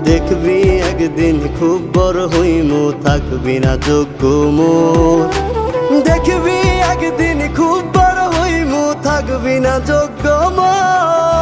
দেখবি, একদিন খুব বড় হইমু, থাকবি না যোগ্য মোর। দেখবি, একদিন খুব বড় হইমু, থাকবি না যোগ্য মোর।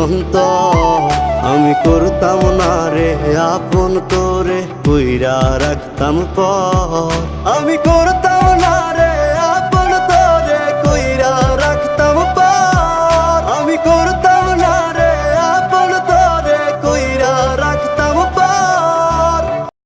এই অন্তর আমি করতাম না রে আপন তোরে কইরা রাখতাম পর আমি করতাম